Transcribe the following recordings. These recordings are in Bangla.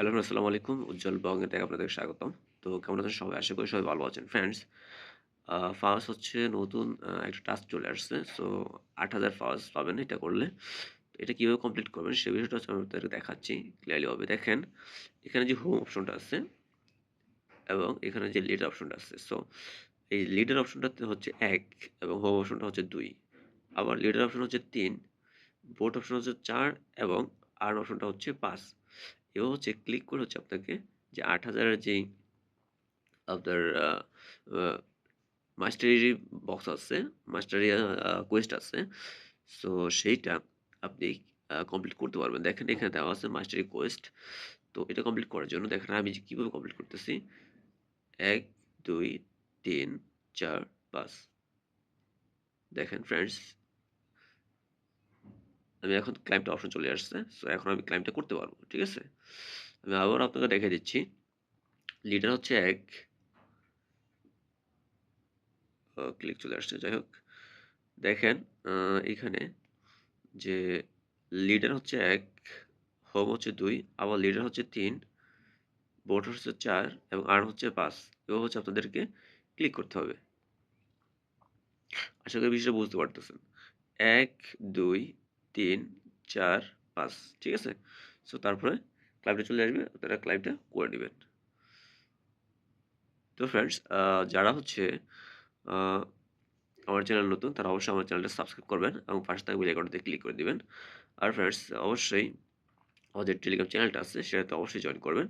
হ্যালো আসসালামু আলাইকুম। উজ্জ্বল ব্লগে থেকে আপনাদের স্বাগতম। তো কেমন আছেন? সবাই আশা করি সবাই ভালো আছেন। ফ্রেন্ডস ফার্স্ট হচ্ছে নতুন একটা টাস্ক চলে আসছে। সো আট হাজার ফার্স্ট পাবেন এটা করলে। এটা কীভাবে কমপ্লিট করবেন সে বিষয়টা হচ্ছে আমি আপনাদেরকে দেখাচ্ছি ক্লিয়ারলি হবে দেখেন, এখানে যে হোম অপশনটা আছে এবং এখানে যে লিডার অপশনটা আছে। সো এই লিডার অপশনটাতে হচ্ছে এক এবং হোম অপশনটা হচ্ছে দুই। আবার লিডার অপশন হচ্ছে তিন বোর্ড অপশন হচ্ছে চার এবং আর্ন অপশনটা হচ্ছে পাঁচ। এবার হচ্ছে ক্লিক করে হচ্ছে আপনাকে যে আট হাজারের যেই আপনার মাস্টারি বক্স আছে মাস্টারি কোয়েস্ট আছে সো সেইটা আপনি কমপ্লিট করতে পারবেন। দেখেন এখানে দেওয়া আছে মাস্টারি কোয়েস্ট তো এটা কমপ্লিট করার জন্য দেখেন আমি যে কীভাবে কমপ্লিট করতেছি। এক, দুই, তিন, চার, পাঁচ। দেখেন ফ্রেন্ডস আমি এখন ক্লাইমটা অপশন চলে আসছে সো এখন আমি ক্লাইমটা করতে পারব, ঠিক আছে? আমি আবার আপনাকে দেখে দিচ্ছি। লিডার হচ্ছে এক। ক্লিক চলে আসছে, যাই হোক। দেখেন এখানে যে লিডার হচ্ছে এক হোম হচ্ছে দুই, আবার লিডার হচ্ছে তিন বোর্ড হচ্ছে চার এবং আর হচ্ছে পাঁচ। এবার হচ্ছে আপনাদেরকে ক্লিক করতে হবে। আশা করি বিষয়টা বুঝতে পারতেছেন। এক, দুই তিন, চার, পাঁচ, ঠিক আছে? সো তারপরে ক্লাইভটা চলে আসবে, আপনারা ক্লাইভটা করে নেবেন। তো ফ্রেন্ডস যারা হচ্ছে আমার চ্যানেল নতুন, তারা অবশ্যই আমার চ্যানেলটা সাবস্ক্রাইব করবেন এবং পাশে থাকা বেল আইকনটাতে ক্লিক করে দিবেন। আর ফ্রেন্ডস অবশ্যই আমাদের টেলিগ্রাম চ্যানেলটা আছে, সেটাতে অবশ্যই জয়েন করবেন।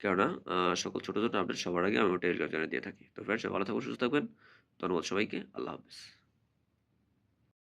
কেননা সকল ছোটো ছোটো আপডেট সবার আগে আমি টেলিগ্রাম চ্যানেল দিয়ে থাকি। তো ফ্রেন্ডস ভালো থাকুন, সুস্থ থাকবেন। ধন্যবাদ সবাইকে, আল্লাহ হাফিজ।